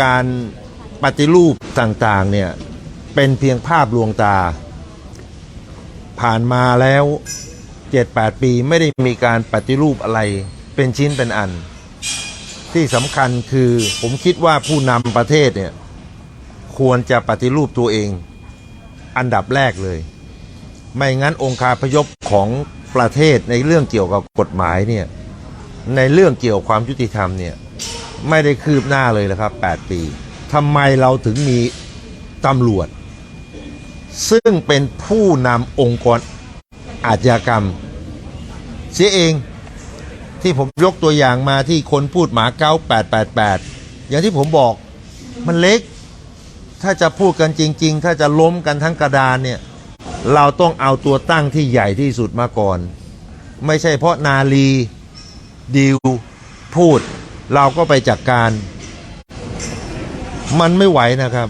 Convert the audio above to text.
การปฏิรูปต่างๆเนี่ยเป็นเพียงภาพลวงตา ผ่านมาแล้ว7-8ปีไม่ได้มีการปฏิรูปอะไรเป็นชิ้นเป็นอัน ที่สำคัญคือผมคิดว่าผู้นำประเทศเนี่ยควรจะปฏิรูปตัวเองอันดับแรกเลย ไม่งั้นองค์คาพยพของประเทศในเรื่องเกี่ยวกับกฎหมายเนี่ยในเรื่องเกี่ยวกับความยุติธรรมเนี่ย ไม่ได้คืบหน้าเลยนะครับ 8 ปีทำไมเราถึงมีตำรวจ ซึ่งเป็นผู้นำองค์กรอาชญากรรม เสียเองที่ผมยกตัวอย่างมาที่คนพูดหมาเก้า888 อย่างที่ผมบอกมันเล็ก ถ้าจะพูดกันจริง ๆ ถ้าจะล้มกันทั้งกระดานเนี่ย เราต้องเอาตัวตั้งที่ใหญ่ที่สุดมาก่อน ไม่ใช่เพราะนาลีดิวพูด เราก็ไปจัดกการ มันไม่ไหวนะครับ